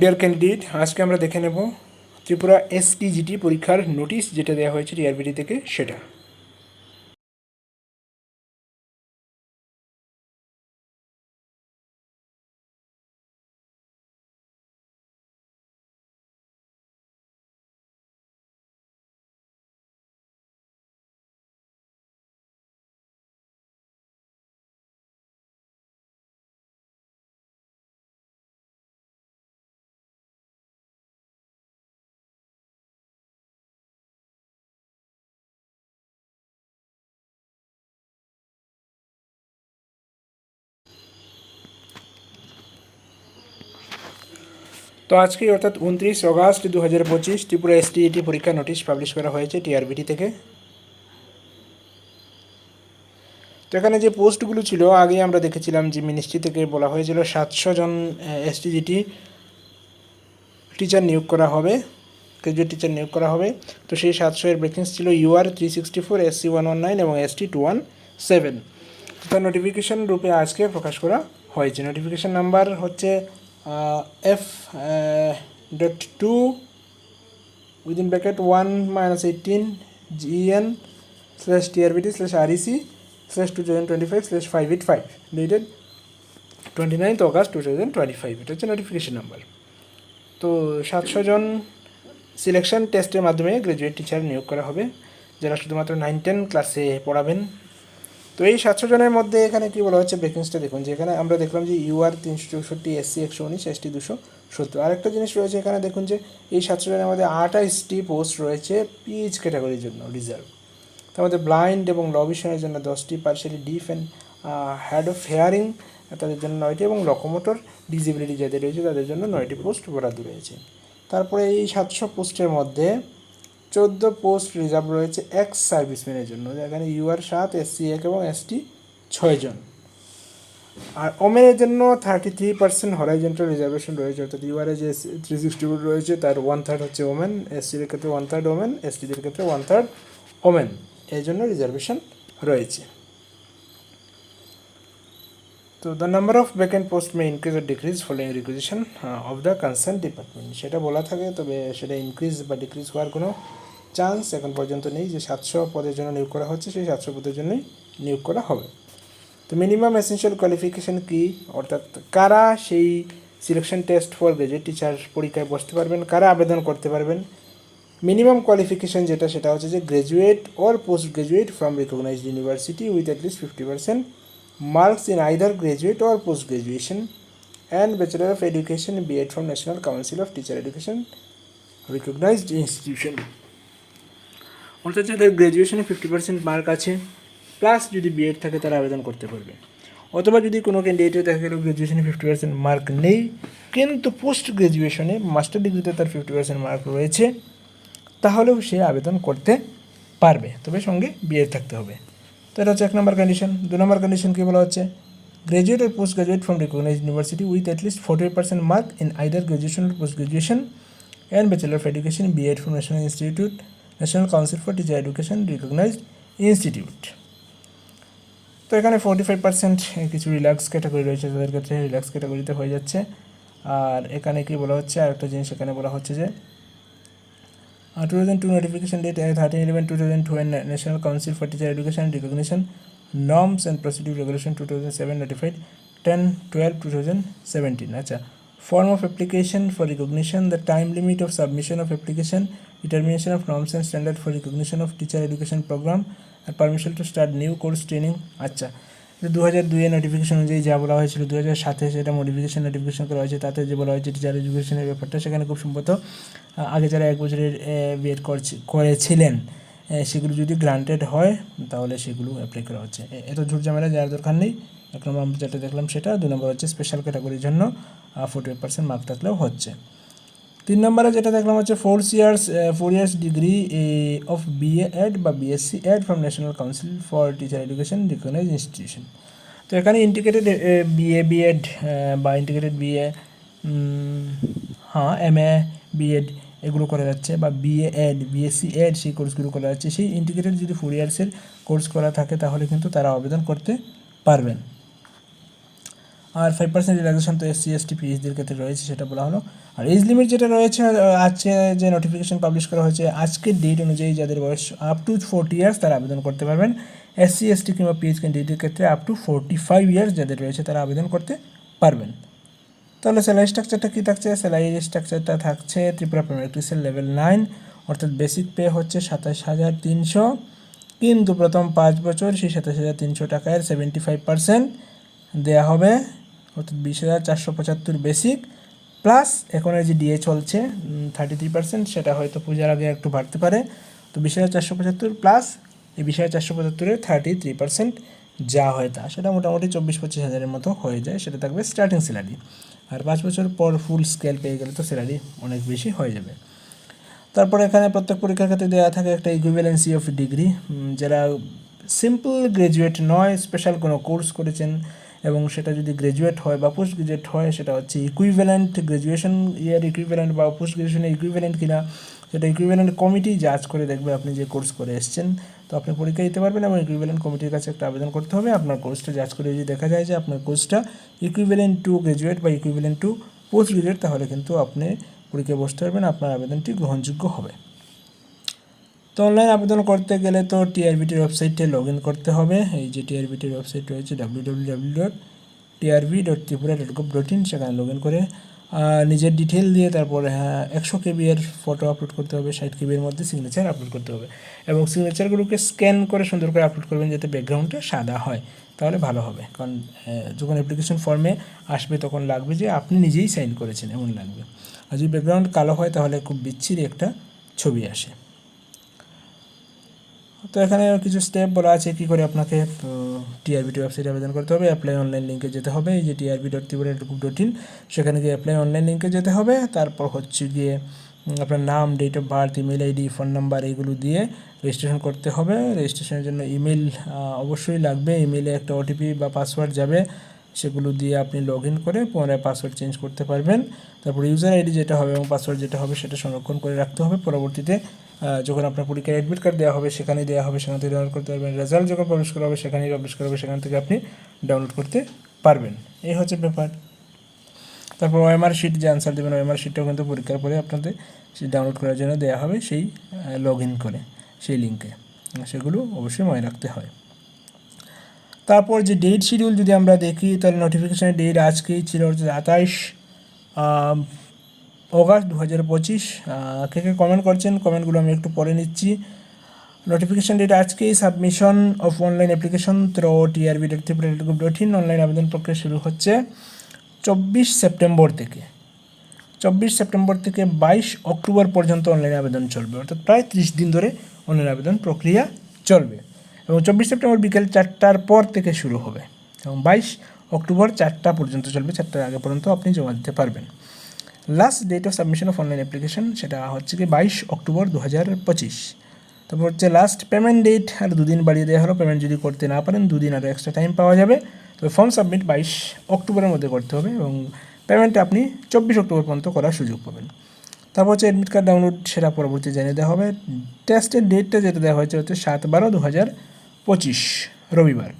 Deer candidate আজকে আমরা দেখে নেব ত্রিপুরা এসটিজিটি পরীক্ষার নোটিশ যেটা দেওয়া হয়েছে টিআরবিটি থেকে, সেটা। তো আজকে অর্থাৎ উনত্রিশ অগাস্ট দু হাজার পঁচিশ ত্রিপুরা এসটিইটি পরীক্ষা নোটিশ পাবলিশ করা হয়েছে টিআরবিটি থেকে। তো এখানে যে পোস্টগুলো ছিল, আগে আমরা দেখেছিলাম যে মিনিস্ট্রি থেকে বলা হয়েছিল সাতশো জন এসটিজিটি টিচার নিয়োগ করা হবে গ্রাজুয়েট টিচার নিয়োগ করা হবে। তো সেই সাতশো এর ভ্যাকেন্সি ছিল UR three sixty four SC one one nine এবং এসটি টু ওয়ান সেভেন তার নোটিফিকেশন রূপে আজকে প্রকাশ করা হয়েছে। নোটিফিকেশন নাম্বার হচ্ছে eighteen GN slash TRBT slash REC slash two thousand twenty five slash five eight five dated twenty ninth August two thousand twenty five এটা হচ্ছে নোটিফিকেশন নাম্বার তো সাতশো জন সিলেকশন টেস্টের মাধ্যমে গ্র্যাজুয়েট টিচার নিয়োগ করা হবে, যারা শুধুমাত্র নাইন টেন ক্লাসে পড়াবেন। তো এই সাতশো জনের মধ্যে এখানে কি বলা হচ্ছে ভ্যাকেন্সিটা দেখুন যে এখানে আমরা দেখলাম যে ইউআর তিনশো চৌষট্টি এসসি একশো উনিশ এসটি দুশো সত্তর। আরেকটা জিনিস রয়েছে এখানে দেখুন যে এই সাতশো জনের মধ্যে আঠাইশটি পোস্ট রয়েছে পিএইচ ক্যাটাগরির জন্য রিজার্ভ তার মধ্যে ব্লাইন্ড এবং লবিশনের জন্য দশটি partially deaf and hard of hearing তাদের জন্য নয়টি এবং লকোমোটর ডিসেবিলিটি যাদের রয়েছে তাদের জন্য নয়টি পোস্ট বরাদ্দ রয়েছে। তারপরে এই সাতশো পোস্টের মধ্যে চোদ্দ পোস্ট রিজার্ভ রয়েছে এক্স সার্ভিসম্যানের জন্য, যেখানে ইউআর সাত এসসি এক এবং এসটি ছয়জন আর ওমেনের জন্য thirty three percent horizontal reservation রয়েছে, অর্থাৎ ইউআরে যে থ্রি সিক্সটি রয়েছে, তার ওয়ান থার্ড হচ্ছে ওমেন এসসিদের ক্ষেত্রে ওয়ান থার্ড ওমেন এসটিদের ক্ষেত্রে ওয়ান থার্ড ওমেন। এই জন্য রিজার্ভেশন রয়েছে। তো the number of vacant post may increase or decrease following requisition of the concern department সেটা বলা থাকে, তবে সেটা ইনক্রিজ বা ডিক্রিজ হওয়ার কোনো চান্স এখন পর্যন্ত নেই যে সাতশো পদের জন্য নিয়োগ করা হচ্ছে, সেই সাতশো পদের জন্যই নিয়োগ করা হবে। তো মিনিমাম এসেন্সিয়াল কোয়ালিফিকেশন কি? অর্থাৎ কারা সেই selection test for graduate teacher পরীক্ষায় বসতে পারবেন, কারা আবেদন করতে পারবেন? মিনিমাম কোয়ালিফিকেশন যেটা, সেটা হচ্ছে যে graduate or post graduate from recognised university with at least fifty percent marks in either graduate or post graduation and bachelor of education B.Ed from national council of teacher education recognised institution. অর্থাৎ যাদের গ্র্যাজুয়েশনে fifty percent mark আছে plus যদি BEd থাকে তারা আবেদন করতে পারবে। অথবা যদি কোনো ক্যান্ডিডেটের দেখা গেল গ্র্যাজুয়েশনে ফিফটি পার্সেন্ট মার্ক নেই, কিন্তু পোস্ট গ্র্যাজুয়েশনে মাস্টার ডিগ্রিতে তার ফিফটি পার্সেন্ট মার্ক রয়েছে, তাহলেও সে আবেদন করতে পারবে। তবে সঙ্গে বিএড থাকতে হবে। তো এটা হচ্ছে এক নম্বর কন্ডিশন দু নম্বর কন্ডিশন কী বলা হচ্ছে? Graduate or post graduate from recognise university with at least forty percent mark in either graduation or post graduation and bachelor of education BEd from national institute national council for teacher education recognised institute তো এখানে forty five percent কিছু relax category রয়েছে তাদের ক্ষেত্রে relax ক্যাটাগরিতে হয়ে যাচ্ছে। আর এখানে কি বলা হচ্ছে? আরেকটা জিনিস এখানে বলা হচ্ছে যে two thousand two notification date thirteen eleven two thousand two national council for teacher education recognition norms and procedure regulation two thousand seven notified ten twelve two thousand seventeen আচ্ছা form of application for recognition the time limit of submission of application determination of norms and standard for recognition of teacher education program and permission to start new course training আচ্ছা দু হাজার দুইয়ের notification অনুযায়ী যা বলা হয়েছিল দু হাজার সাতে সেটা মডিফিকেশন নোটিফিকেশন করা হয়েছে তাতে যে বলা হয়েছে টিচার এডুকেশনের ব্যাপারটা সেখানে খুব সম্ভবত আগে যারা এক বছরের বিএড করেছিলেন আহ, সেগুলো যদি গ্রান্টেড হয় তাহলে সেগুলো অ্যাপ্লাই করা হচ্ছে এত ঝুট ঝামেলা যাওয়ার দরকার নেই এক নম্বর আমরা যেটা দেখলাম সেটা দু নম্বর হচ্ছে স্পেশাল ক্যাটাগরির জন্য ফোর্টি পার্সেন্ট মার্ক থাকলেও হচ্ছে। তিন নম্বরে যেটা দেখলাম হচ্ছে four years four years degree of BA Ed বা BSc Ed from national council for teacher education recognise institution তো এখানে ইন্টিগ্রেটেড বিএ বিএড বা ইন্টিগ্রেটেড বিএ হ্যাঁ এম এ বিএড এগুলো করা যাচ্ছে, বা বিএ এড বিএসসি এড সেই কোর্সগুলো করা যাচ্ছে। সেই ইন্টিগ্রেটেড যদি ফোর ইয়ার্সের কোর্স করা থাকে, তাহলে কিন্তু তারা আবেদন করতে পারবেন। আর ফাইভ পার্সেন্ট রিল্যাক্সেশন তো এস সি এস টি পিএইচডির ক্ষেত্রে রয়েছে সেটা বলা হলো। আর এজ লিমিট যেটা রয়েছে আজকে যে নোটিফিকেশন পাবলিশ করা হয়েছে, আজকের ডেট অনুযায়ী যাদের বয়স আপ টু ফোরটি ইয়ার্স তারা আবেদন করতে পারবেন। এস সি এস টি কিংবা পিএইচ ক্যান্ডিডেটের ক্ষেত্রে up to forty five years যাদের রয়েছে তারা আবেদন করতে পারবেন। তাহলে স্যালারি স্ট্রাকচারটা কী থাকছে? স্যালারি স্ট্রাকচারটা থাকছে ত্রিপুরা প্রাইমারি লেভেল নাইন অর্থাৎ বেসিক পে হচ্ছে সাতাশ হাজার তিনশো। কিন্তু প্রথম পাঁচ বছর সেই সাতাশ হাজার তিনশো টাকায় সেভেন্টি ফাইভ পার্সেন্ট দেওয়া হবে। অর্থাৎ বিশ হাজার চারশো পঁচাত্তর বেসিক প্লাস এখন এই যে ডিএ চলছে থার্টি থ্রি পার্সেন্ট সেটা হয়তো পূজার আগে একটু বাড়তে পারে। তো বিশ হাজার চারশো পঁচাত্তর প্লাস এই বিশ হাজার চারশো পঁচাত্তরের থার্টি থ্রি পার্সেন্ট যা হয় তা। সেটা মোটামুটি চব্বিশ পঁচিশ হাজারের মতো হয়ে যায়, সেটা থাকবে স্টার্টিং স্যালারি আর পাঁচ বছর পর ফুল স্কেল পেয়ে গেলে তো স্যালারি অনেক বেশি হয়ে যাবে। তারপরে এখানে প্রত্যেক পরীক্ষার ক্ষেত্রে দেওয়া থাকে একটা ইকুইভ্যালেন্সি অফ ডিগ্রি যারা সিম্পল গ্রাজুয়েট নয় স্পেশাল কোনো কোর্স করেছেন এবং সেটা যদি গ্রাজুয়েট হয় বা পোস্ট গ্রাজুয়েট হয়, সেটা হচ্ছে ইকুইভ্যালেন্ট গ্রাজুয়েশন ইয়ার ইকুইভ্যালেন্ট বা পোস্ট গ্রাজুয়েশনের ইকুইভ্যালেন্ট কিনা, সেটা ইকুইভ্যালেন্ট কমিটি জাজ করে দেখবে আপনি যে কোর্স করে এসছেন। তো আপনি পরীক্ষা দিতে পারবেন এবং ইকুইভ্যালেন্ট কমিটির কাছে একটা আবেদন করতে হবে। আপনার কোর্সটা জাজ করে যদি দেখা যায় যে আপনার কোর্সটা ইকুইভ্যালেন্ট টু গ্রাজুয়েট বা ইকুইভ্যালেন্ট টু পোস্ট গ্রাজুয়েট তাহলে কিন্তু আপনি পরীক্ষায় বসতে পারবেন, আপনার আবেদনটি গ্রহণযোগ্য হবে। তো অনলাইন আবেদন করতে গেলে তো টিআরবিটির ওয়েবসাইটে লগ ইন করতে হবে। এই যে টিআরবিটির ওয়েবসাইট রয়েছে W W W dot TRB dot Tripura dot gov dot in সেখানে লগ ইন করে নিজের ডিটেল দিয়ে তারপরে হ্যাঁ একশো কেবি এর ফটো আপলোড করতে হবে, ষাট কেবির মধ্যে সিগনেচার আপলোড করতে হবে। এবং সিগনেচারগুলোকে স্ক্যান করে সুন্দর করে আপলোড করবেন যাতে ব্যাকগ্রাউন্ডটা সাদা হয়, তাহলে ভালো হবে। কারণ যখন অ্যাপ্লিকেশন ফর্মে আসবে, তখন লাগবে যে আপনি নিজেই সাইন করেছেন, এমন লাগবে। আর যদি ব্যাকগ্রাউন্ড কালো হয়, তাহলে খুব বিচ্ছিরি একটা ছবি আসে। তো এখানে কিছু স্টেপ বলা আছে কী করে আপনাকে টিআরবিটি ওয়েবসাইটে আবেদন করতে হবে। অ্যাপ্লাই অনলাইন লিঙ্কে যেতে হবে, এই যে TRB dot Tripura dot in সেখানে গিয়ে অ্যাপ্লাই অনলাইন লিঙ্কে যেতে হবে। তারপর হচ্ছে গিয়ে আপনার নাম date of birth email ID phone number এইগুলো দিয়ে রেজিস্ট্রেশন করতে হবে। রেজিস্ট্রেশনের জন্য ইমেল অবশ্যই লাগবে। ইমেলে একটা ওটিপি বা পাসওয়ার্ড যাবে, সেগুলো দিয়ে আপনি লগ করে পুনরায় পাসওয়ার্ড চেঞ্জ করতে পারবেন। তারপর ইউজার আইডি যেটা হবে এবং পাসওয়ার্ড যেটা হবে, সেটা সংরক্ষণ করে রাখতে হবে। পরবর্তীতে যখন আপনার পরীক্ষার অ্যাডমিট কার্ড দেওয়া হবে সেখানে দেওয়া হবে, সেখান থেকে ডাউনলোড করতে পারবেন। রেজাল্ট যখন পাবলিশ করা হবে, সেখানেই পাবলিশ করা হবে, সেখান থেকে আপনি ডাউনলোড করতে পারবেন। এই হচ্ছে ব্যাপার। তারপর ওএমআর শিট যে আনসার দেবেন ওএমআর শিটটাও কিন্তু পরীক্ষার পরে আপনাদের ডাউনলোড করার জন্য দেওয়া হবে সেই লগ ইন করে, সেই লিঙ্কে সেগুলো অবশ্যই মনে রাখতে হয়। তারপর যে ডেট শিডিউল যদি আমরা দেখি, তাহলে নোটিফিকেশানের ডেট আজকেই ছিল হচ্ছে আঠাইশ অগাস্ট দু হাজার পঁচিশ কে কে কমেন্ট করছেন কমেন্টগুলো আমি একটু পরে নিচ্ছি। নোটিফিকেশান ডেট আজকেই submission of online application through TRB dot Tripura dot gov dot in online আবেদন প্রক্রিয়া শুরু হচ্ছে চব্বিশ সেপ্টেম্বর থেকে। চব্বিশ সেপ্টেম্বর থেকে বাইশ অক্টোবর পর্যন্ত অনলাইন আবেদন চলবে, অর্থাৎ প্রায় ত্রিশ দিন ধরে অনলাইন আবেদন প্রক্রিয়া চলবে। এবং চব্বিশ সেপ্টেম্বর বিকেল চারটার পর থেকে শুরু হবে। এবং বাইশ অক্টোবর চারটা পর্যন্ত চলবে, চারটার আগে পর্যন্ত আপনি জমা দিতে পারবেন। Last date of submission of online application সেটা হচ্ছে কি বাইশ অক্টোবর দু হাজার পঁচিশ। তারপর হচ্ছে লাস্ট পেমেন্ট ডেট আর দুদিন বাড়িয়ে দেওয়া হলো। পেমেন্ট যদি করতে না পারেন, দুদিন আরও এক্সট্রা টাইম পাওয়া যাবে। তবে ফর্ম সাবমিট বাইশ অক্টোবরের মধ্যে করতে হবে এবং পেমেন্টটা আপনি চব্বিশ অক্টোবর পর্যন্ত করার সুযোগ পাবেন। তারপর হচ্ছে অ্যাডমিট কার্ড ডাউনলোড সেটা পরবর্তী জানিয়ে দেওয়া হবে। টেস্টের ডেটটা যেটা দেওয়া হয়েছে হচ্ছে সাত বারো দু হাজার পঁচিশ, রবিবার,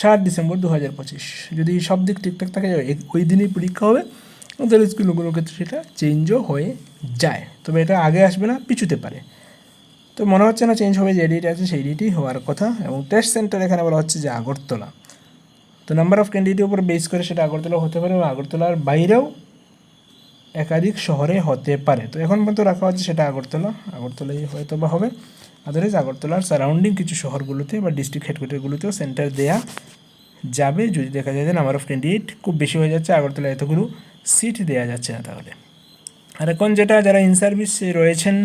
সাত ডিসেম্বর দু হাজার পঁচিশ। যদি সব দিক ঠিকঠাক থাকে, ওই দিনই পরীক্ষা হবে। ওদের স্কুলগুলোর ক্ষেত্রে সেটা চেঞ্জও হয়ে যায়। তবে এটা আগে আসবে না, পিছুতে পারে। তো মনে হচ্ছে না চেঞ্জ হবে, যে ডেট আছে সেই ডেটই হওয়ার কথা। এবং টেস্ট সেন্টার এখানে বলা হচ্ছে যে আগরতলা। তো নাম্বার অফ ক্যান্ডিডেটের উপর বেস করে সেটা আগরতলা হতে পারে এবং আগরতলার বাইরেও একাধিক শহরে হতে পারে। তো এখন পর্যন্ত রাখা হচ্ছে সেটা আগরতলা। আগরতলাই হয়তো বা হবে। আদারওয়াইজ আগরতলার সারাউন্ডিং কিছু শহরগুলোতে বা ডিস্ট্রিক্ট হেডকোয়ার্টারগুলোতেও সেন্টার দেয়া যাবে। যদি দেখা যায় যে নাম্বার অফ ক্যান্ডিডেট খুব বেশি হয়ে যাচ্ছে আগরতলা এতগুলো সিট দেওয়া যাচ্ছে না তাহলে। আর এখন যেটা যারা ইন সার্ভিসে রয়েছেন,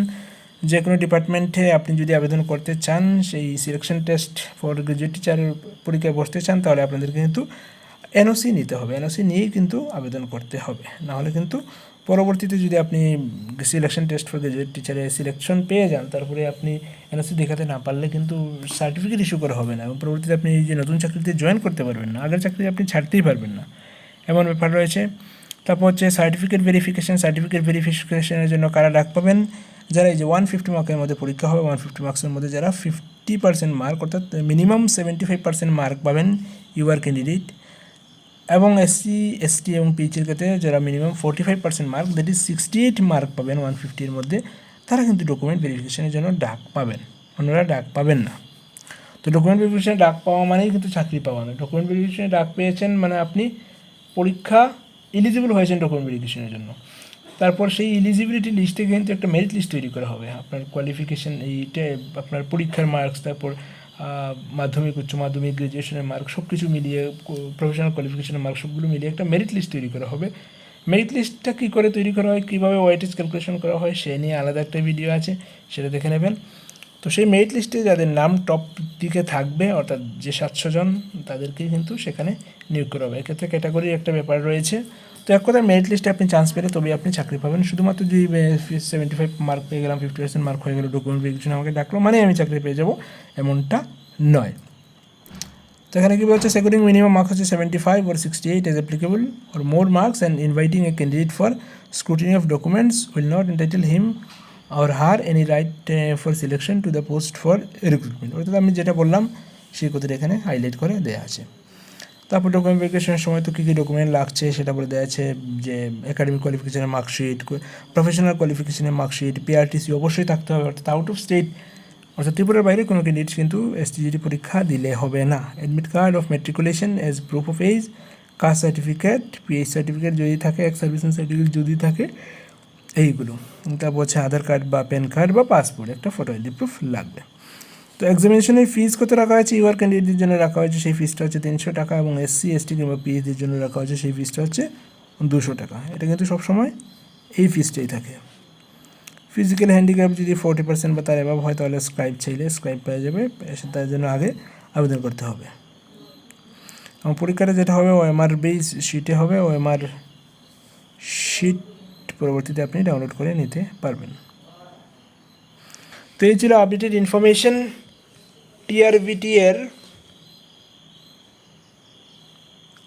যে কোনো ডিপার্টমেন্টে আপনি যদি আবেদন করতে চান, সেই selection test for graduate teacher পরীক্ষায় বসতে চান, তাহলে আপনাদেরকে কিন্তু এনওসি নিতে হবে। এনওসি নিয়েই কিন্তু আবেদন করতে হবে। নাহলে কিন্তু পরবর্তীতে যদি আপনি সিলেকশন টেস্ট ফর গ্রাজুয়েট টিচারে সিলেকশন পেয়ে যান, তারপরে আপনি এনওসি দেখাতে না পারলে কিন্তু সার্টিফিকেট ইস্যু করা হবে না এবং পরবর্তীতে আপনি যে নতুন চাকরিতে জয়েন করতে পারবেন না, আগের চাকরি আপনি ছাড়তেই পারবেন না। এমন ব্যাপার রয়েছে। তারপর হচ্ছে সার্টিফিকেট ভেরিফিকেশন সার্টিফিকেট ভেরিফিকেশনের জন্য কারা ডাক পাবেন? যারা এই যে ওয়ান ফিফটি মার্কের মধ্যে পরীক্ষা হবে ওয়ান ফিফটি মার্কসের মধ্যে যারা ফিফটি পার্সেন্ট মার্ক অর্থাৎ minimum seventy five percent mark পাবেন ইউআর ক্যান্ডিডেট এবং এসসি এসটি এবং পিএইচের ক্ষেত্রে যারা minimum forty five percent mark that is sixty eight mark পাবেন ওয়ান ফিফটির মধ্যে, তারা কিন্তু ডকুমেন্ট ভেরিফিকেশনের জন্য ডাক পাবেন। অন্যরা ডাক পাবেন না। তো ডকুমেন্ট ভেরিফিকেশনে ডাক পাওয়া মানেই কিন্তু চাকরি পাওয়া। না ডকুমেন্ট ভেরিফিকেশনে ডাক পেয়েছেন মানে আপনি পরীক্ষা এলিজিবল হয়েছেন ডকুমেন্ট ভেরিফিকেশনের জন্য। তারপর সেই এলিজিবিলিটি লিস্টে কিন্তু একটা মেরিট লিস্ট তৈরি করা হবে। আপনার কোয়ালিফিকেশন এইটা, আপনার পরীক্ষার মার্কস তারপর মাধ্যমিক, উচ্চ মাধ্যমিক গ্রাজুয়েশনের মার্ক সব কিছু মিলিয়ে প্রফেশনাল কোয়ালিফিকেশনের মার্ক সবগুলো মিলিয়ে একটা মেরিট লিস্ট তৈরি করা হবে। মেরিট লিস্টটা কী করে তৈরি করা হয়, কীভাবে ওয়াইটেজ ক্যালকুলেশন করা হয়, সে নিয়ে আলাদা একটা ভিডিও আছে, সেটা দেখে নেবেন। তো সেই মেরিট লিস্টে যাদের নাম টপ দিকে থাকবে, অর্থাৎ যে সাতশো জন, তাদেরকে কিন্তু সেখানে নিয়োগ করা হবে। এক্ষেত্রে ক্যাটাগরির একটা ব্যাপার রয়েছে। তো এক কথা মেরিট লিস্টে আপনি চান্স পেলে তবেই আপনি চাকরি পাবেন। শুধুমাত্র যদি সেভেন্টি ফাইভ মার্ক পেয়ে গেলাম ফিফটি পার্সেন্ট মার্ক হয়ে গেল ডকুমেন্ট ভেরিফিকেশন আমাকে ডাকলো মানে আমি চাকরি পেয়ে যাব, এমনটা নয়। তো এখানে কি বলছে? সেকুরিং মিনিমাম মার্কস হচ্ছে seventy five or sixty eight as applicable or more marks and inviting a candidate for scrutiny of documents will not entitle him or her any right for selection to the post for recruitment অর্থাৎ আমি যেটা বললাম, সেই কথাটা এখানে highlight করে দেওয়া আছে। তারপর ডকুমেন্ট ভেরিফিকেশনের সময় তো কী কী ডকুমেন্ট লাগছে সেটা বলে দেওয়া আছে, যে একাডেমিক কোয়ালিফিকেশনের মার্কশিট প্রফেশনাল কোয়ালিফিকেশনের মার্কশিট পিআরটিসি অবশ্যই থাকতে হবে, অর্থাৎ আউট অফ স্টেট অর্থাৎ ত্রিপুরার বাইরে কোনো ক্যান্ডিডেট কিন্তু এসটিজিটি পরীক্ষা দিলে হবে না। Admit card of matriculation age proof of age caste certificate PH certificate যদি থাকে এক্স সার্ভিসিং সার্টিফিকেট যদি থাকে এইগুলো। তারপর হচ্ছে আধার কার্ড বা প্যান কার্ড বা পাসপোর্ট, একটা ফটো আইডি প্রুফ লাগবে। তো এক্সামিনেশনের ফিজ কত রাখা হয়েছে? ইউআর ক্যান্ডিডেটের জন্য রাখা হয়েছে, সেই ফিজটা হচ্ছে তিনশো টাকা এবং এসসি এসটি কিংবা পিএইচডির জন্য রাখা হয়েছে, সেই ফিজটা হচ্ছে দুশো টাকা। এটা কিন্তু সবসময় এই ফিজটাই থাকে। ফিজিক্যাল হ্যান্ডিক্যাপ যদি ফোর্টি পার্সেন্ট বা তার এভাব হয়, তাহলে স্ক্রাইব চাইলে স্ক্রাইব পাওয়া যাবে তার জন্য আগে আবেদন করতে হবে। এবং পরীক্ষাটা যেটা হবে ও এমআর বেস শিটে হবে ও এমআর শিট পরবর্তীতে আপনি ডাউনলোড করে নিতে পারবেন। তো এই ছিল আপডেটেড ইনফরমেশন টিআরবিটি এর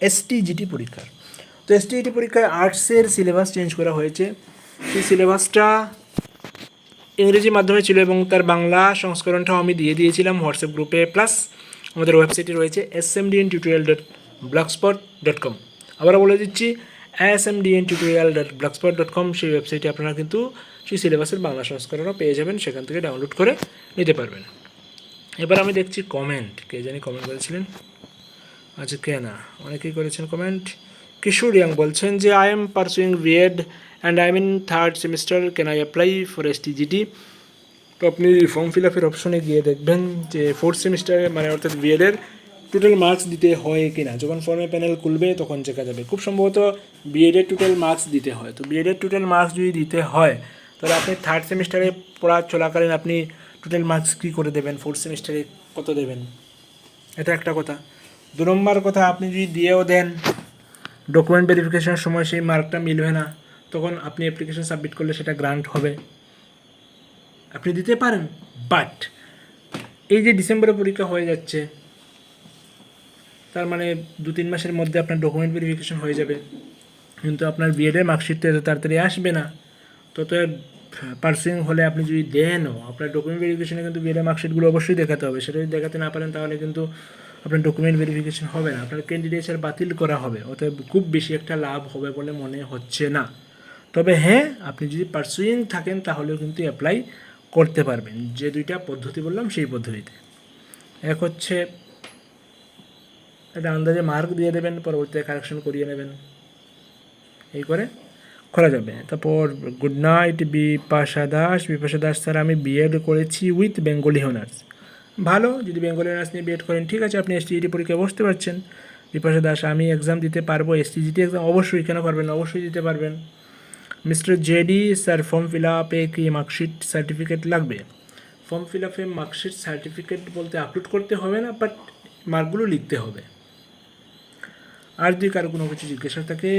এসটিজিটি পরীক্ষার। তো এসটিজিটি পরীক্ষায় আর্টসের সিলেবাস চেঞ্জ করা হয়েছে। সেই সিলেবাসটা ইংরেজি মাধ্যমে ছিল এবং তার বাংলা সংস্করণটাও আমি দিয়ে দিয়েছিলাম হোয়াটসঅ্যাপ গ্রুপে প্লাস আমাদের ওয়েবসাইটে রয়েছে S M D DN tutorial dot blogspot dot com আবারও বলে দিচ্ছি S M DN tutorial dot blogspot dot com সেই ওয়েবসাইটে আপনারা কিন্তু সেই সিলেবাসের বাংলা সংস্করণও পেয়ে যাবেন, সেখান থেকে ডাউনলোড করে নিতে পারবেন। এবার আমি দেখছি কমেন্ট কে জানি কমেন্ট করেছিলেন? আচ্ছা কে না? অনেকেই করেছেন কমেন্ট কিশোর ইয়াং বলছেন যে I am pursuing BEd and I mean third semester can I apply for S TGT তো আপনি ফর্ম ফিল আপের অপশনে গিয়ে দেখবেন যে ফোর্থ সেমিস্টারে মানে অর্থাৎ বিএডের টোটাল মার্কস দিতে হয় কি না যখন ফর্মে প্যানেল খুলবে, তখন চেকা যাবে। খুব সম্ভবত বিএডের টোটাল মার্কস দিতে হয়। তো বিএডের টোটাল মার্কস যদি দিতে হয়, তাহলে আপনি থার্ড সেমিস্টারে পড়া চলাকালীন আপনি টোটাল মার্কস কী করে দেবেন? ফোর্থ সেমিস্টারে কত দেবেন? এটা একটা কথা। দু নম্বর কথা, আপনি যদি দিয়েও দেন ডকুমেন্ট ভেরিফিকেশনের সময় সেই মার্কটা মিলবে না, তখন আপনি অ্যাপ্লিকেশন সাবমিট করলে সেটা গ্রান্ট হবে। আপনি দিতে পারেন বাট এই যে ডিসেম্বরে পরীক্ষা হয়ে যাচ্ছে তার মানে দু তিন মাসের মধ্যে আপনার ডকুমেন্ট ভেরিফিকেশন হয়ে যাবে। কিন্তু আপনার বিএডের মার্কশিটটা এত তাড়াতাড়ি আসবে না। তত পার্সিং হলে আপনি যদি দেনও আপনার ডকুমেন্ট ভেরিফিকেশনে কিন্তু বিএডের মার্কশিটগুলো অবশ্যই দেখাতে হবে। সেটা যদি দেখাতে না পারেন, তাহলে কিন্তু আপনার ডকুমেন্ট ভেরিফিকেশন হবে না। আপনার ক্যান্ডিডেটসের বাতিল করা হবে। অতএব খুব বেশি একটা লাভ হবে বলে মনে হচ্ছে না। তবে হ্যাঁ আপনি যদি পার্সুইং থাকেন, তাহলেও কিন্তু অ্যাপ্লাই করতে পারবেন। যে দুইটা পদ্ধতি বললাম, সেই পদ্ধতিতে। এক হচ্ছে একটা আন্দাজে মার্ক দিয়ে দেবেন, পরবর্তীতে কারেকশন করিয়ে নেবেন। এই করে করা যাবে। তারপর good night Bipasha Das Bipasha Das sir আমি বিএড করেছি উইথ বেঙ্গলি অনার্স ভালো, যদি বেঙ্গলি অনার্স নিয়ে বিএড করেন, ঠিক আছে, আপনি এসটিজিটি পরীক্ষায় বসতে পারছেন। বিপাশা দাস আমি এক্সাম দিতে পারব। এসটিজিটি এক্সাম অবশ্যই কেন পারবেন অবশ্যই দিতে পারবেন। Mister JD sir form fill আপে কি মার্কশিট সার্টিফিকেট লাগবে? ফর্ম ফিল আপে মার্কশিট সার্টিফিকেট বলতে আপলোড করতে হবে না বাট মার্কগুলো লিখতে হবে। আর যদি কারও কোনো কিছু জিজ্ঞাসা থাকে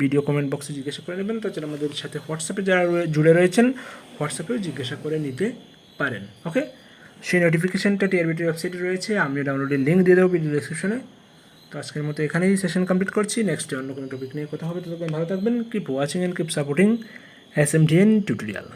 ভিডিও কমেন্ট বক্সে জিজ্ঞাসা করে নেবেন। তাছাড়া আমাদের সাথে হোয়াটসঅ্যাপে যারা জুড়ে রয়েছেন হোয়াটসঅ্যাপেও জিজ্ঞাসা করে নিতে পারেন ওকে সেই নোটিফিকেশানটা টিআরবিটির ওয়েবসাইটে রয়েছে, আমি ডাউনলোডের লিঙ্ক দিয়ে দেবো ভিডিও ডিসক্রিপশনে তো আজকের মতো এখানেই সেশন কমপ্লিট করছি। নেক্সট অন্য কোনো টপিক নিয়ে কথা হবে। ততক্ষণ ভালো থাকবেন। Keep watching and keep supporting S M T N tutorial